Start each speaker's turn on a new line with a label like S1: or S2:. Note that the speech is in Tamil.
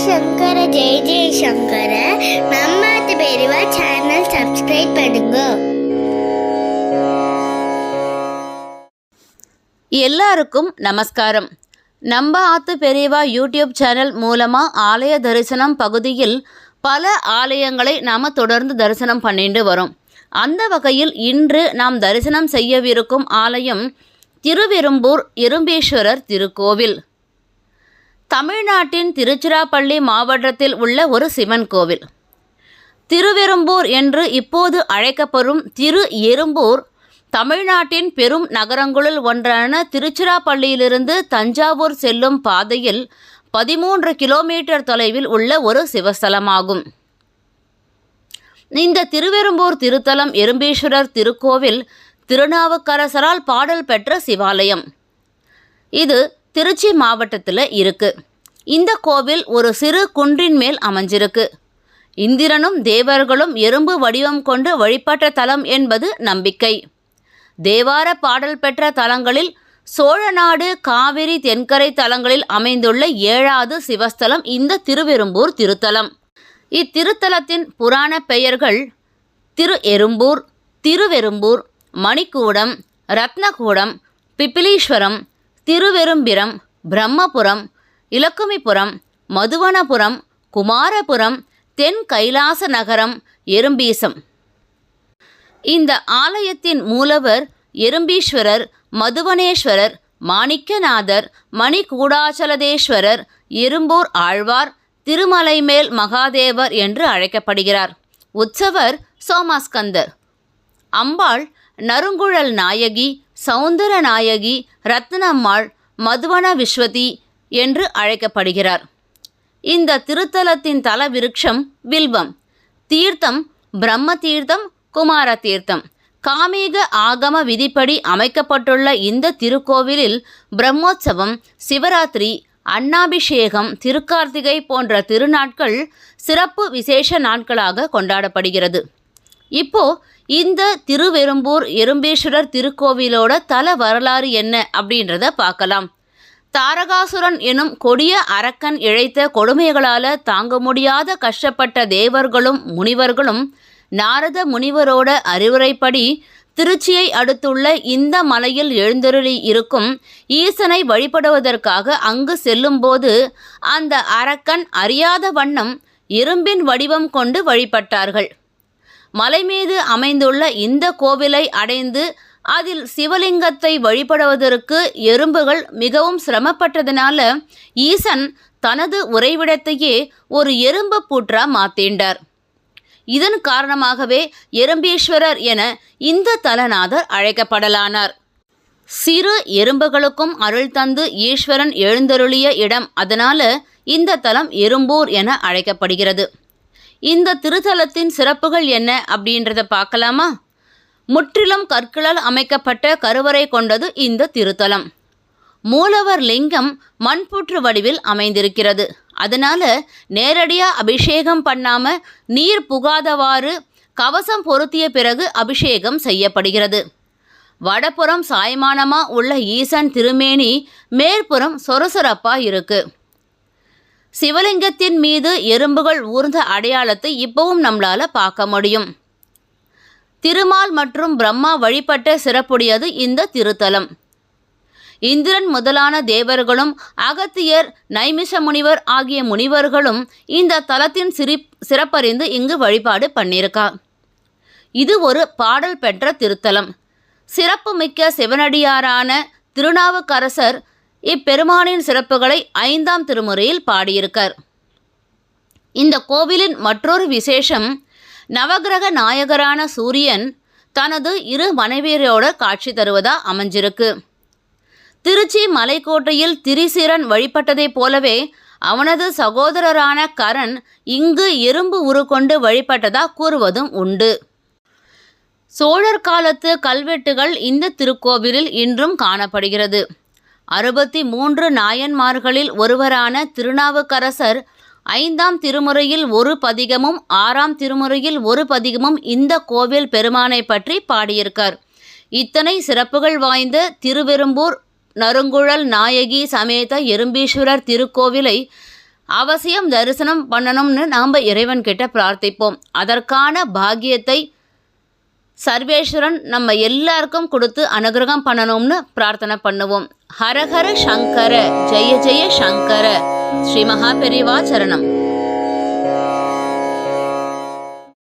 S1: சங்கர ஜெய ஜெய சங்கர நம்மாத்து பெரிவா பெரியவா சேனல் சப்ஸ்கிரைப் பண்ணுங்க
S2: எல்லாருக்கும் நமஸ்காரம் நம்ம ஆத்து பெரியவா யூடியூப் சேனல் மூலமாக ஆலய தரிசனம் பகுதியில் பல ஆலயங்களை நாம் தொடர்ந்து தரிசனம் பண்ணிட்டு வரோம் அந்த வகையில் இன்று நாம் தரிசனம் செய்யவிருக்கும் ஆலயம் திருவெரும்பூர் இரும்பீஸ்வரர் திருக்கோவில் தமிழ்நாட்டின் திருச்சிராப்பள்ளி மாவட்டத்தில் உள்ள ஒரு சிவன் கோவில். திருவெரும்பூர் என்று இப்போது அழைக்கப்படும் திரு எறும்பூர் தமிழ்நாட்டின் பெரும் நகரங்களுள் ஒன்றான திருச்சிராப்பள்ளியிலிருந்து தஞ்சாவூர் செல்லும் பாதையில் பதிமூன்று கிலோமீட்டர் தொலைவில் உள்ள ஒரு சிவஸ்தலமாகும். இந்த திருவெரும்பூர் திருத்தலம் எறும்பீஸ்வரர் திருக்கோவில் திருநாவுக்கரசரால் பாடல் பெற்ற சிவாலயம். இது திருச்சி மாவட்டத்தில் இருக்கு. இந்த கோவில் ஒரு சிறு குன்றின் மேல் அமைஞ்சிருக்கு. இந்திரனும் தேவர்களும் எறும்பு வடிவம் கொண்டு வழிபட்ட தலம் என்பது நம்பிக்கை. தேவார பாடல் பெற்ற தலங்களில் சோழநாடு காவிரி தென்கரை தலங்களில் அமைந்துள்ள ஏழாவது சிவஸ்தலம் இந்த திருவெரும்பூர் திருத்தலம். இத்திருத்தலத்தின் புராண பெயர்கள் திரு எறும்பூர் திருவெரும்பூர் மணிக்கூடம் ரத்னகூடம் பிப்பிலீஸ்வரம் திருவெரும்பிரம் பிரம்மபுரம் இலக்குமிபுரம் மதுவனபுரம் குமாரபுரம் தென் கைலாச நகரம் எறும்பீசம். இந்த ஆலயத்தின் மூலவர் எறும்பீஸ்வரர் மதுவனேஸ்வரர் மாணிக்கநாதர் மணிகூடாச்சலதேஸ்வரர் இரும்பூர் ஆழ்வார் திருமலைமேல் மகாதேவர் என்று அழைக்கப்படுகிறார். உற்சவர் சோமாஸ்கந்தர். அம்பாள் நறுங்குழல் நாயகி சௌந்தரநாயகி ரத்னம்மாள் மதுவன விஸ்வதி என்று அழைக்கப்படுகிறார். இந்த திருத்தலத்தின் தல விருட்சம் வில்வம். தீர்த்தம் பிரம்ம தீர்த்தம் குமார தீர்த்தம் காமீக ஆகம விதிப்படி அமைக்கப்பட்டுள்ள இந்த திருக்கோவிலில் பிரம்மோற்சவம் சிவராத்திரி அன்னாபிஷேகம் திருக்கார்த்திகை போன்ற திருநாட்கள் சிறப்பு விசேஷ நாட்களாக கொண்டாடப்படுகிறது. இப்போ இந்த திருவெரும்பூர் எறும்பேஸ்வரர் திருக்கோவிலோட தல வரலாறு என்ன அப்படின்றத பார்க்கலாம். தாரகாசுரன் எனும் கொடிய அரக்கன் இழைத்த கொடுமைகளால தாங்க முடியாத கஷ்டப்பட்ட தேவர்களும் முனிவர்களும் நாரத முனிவரோட அறிவுரைப்படி திருச்சியை அடுத்துள்ள இந்த மலையில் எழுந்தருளி இருக்கும் ஈசனை வழிபடுவதற்காக அங்கு செல்லும்போது அந்த அரக்கன் அறியாத வண்ணம் இரும்பின் வடிவம் கொண்டு வழிபட்டார்கள். மலை மீது அமைந்துள்ள இந்த கோவிலை அடைந்து அதில் சிவலிங்கத்தை வழிபடுவதற்கு எறும்புகள் மிகவும் சிரமப்பட்டதனால ஈசன் தனது உறைவிடத்தையே ஒரு எறும்பு பூற்றா மாத்தீண்டார். இதன் காரணமாகவே எறும்பீஸ்வரர் என இந்த தலநாதர் அழைக்கப்படலானார். சிறு எறும்புகளுக்கும் அருள் தந்து ஈஸ்வரன் எழுந்தருளிய இடம் அதனால இந்த தலம் எறும்பூர் என அழைக்கப்படுகிறது. இந்த திருத்தலத்தின் சிறப்புகள் என்ன அப்படின்றத பார்க்கலாமா? முற்றிலும் கற்களால் அமைக்கப்பட்ட கருவறை கொண்டது இந்த திருத்தலம். மூலவர் லிங்கம் மண்புற்று வடிவில் அமைந்திருக்கிறது. அதனால நேரடியாக அபிஷேகம் பண்ணாம நீர் புகாதவாறு கவசம் பொருத்திய பிறகு அபிஷேகம் செய்யப்படுகிறது. வடபுறம் சாய்மானமாக உள்ள ஈசன் திருமேனி மேற்புறம் சொரசொரப்பாக இருக்குது சிவலிங்கத்தின் மீது எறும்புகள் ஊர்ந்த அடையாளத்தை இப்பவும் நம்மளால பார்க்க முடியும். திருமால் மற்றும் பிரம்மா வழிபட்ட சிறப்புடையது இந்த திருத்தலம். இந்திரன் முதலான தேவர்களும் அகத்தியர் நைமிஷ முனிவர் ஆகிய முனிவர்களும் இந்த தலத்தின் சிரி சிறப்பறிந்து இங்கு வழிபாடு பண்ணியிருக்கா. இது ஒரு பாடல் பெற்ற திருத்தலம். சிறப்புமிக்க சிவனடியாரான திருநாவுக்கரசர் இப்பெருமானின் சிறப்புகளை ஐந்தாம் திருமுறையில் பாடியிருக்கார். இந்த கோவிலின் மற்றொரு விசேஷம் நவகிரக நாயகரான சூரியன் தனது இரு மனைவியரோட காட்சி தருவதா அமைஞ்சிருக்கு. திருச்சி மலைக்கோட்டையில் திரிசிரன் வழிபட்டதைப் போலவே அவனது சகோதரரான கரண் இங்கு எறும்பு உருக்கொண்டு வழிபட்டதா கூறுவதும் உண்டு. சோழர் காலத்து கல்வெட்டுகள் இந்த திருக்கோவிலில் இன்றும் காணப்படுகிறது. அறுபத்தி மூன்று நாயன்மார்களில் ஒருவரான திருநாவுக்கரசர் ஐந்தாம் திருமுறையில் ஒரு பதிகமும் ஆறாம் திருமுறையில் ஒரு பதிகமும் இந்த கோவில் பெருமானை பற்றி பாடியிருக்கார். இத்தனை சிறப்புகள் வாய்ந்த திருவெரும்பூர் நறுங்குழல் நாயகி சமேத எறும்பீஸ்வரர் திருக்கோவிலை அவசியம் தரிசனம் பண்ணணும்னு நாம் இறைவன் கிட்ட பிரார்த்திப்போம். அதற்கான பாக்கியத்தை சர்வேஸ்வரன் நம்ம எல்லாருக்கும் கொடுத்து அனுகிரகம் பண்ணணும்னு பிரார்த்தனை பண்ணுவோம். ஹரஹர சங்கர ஜெய ஜெய சங்கர. ஸ்ரீ மகா பெரிவா சரணம்.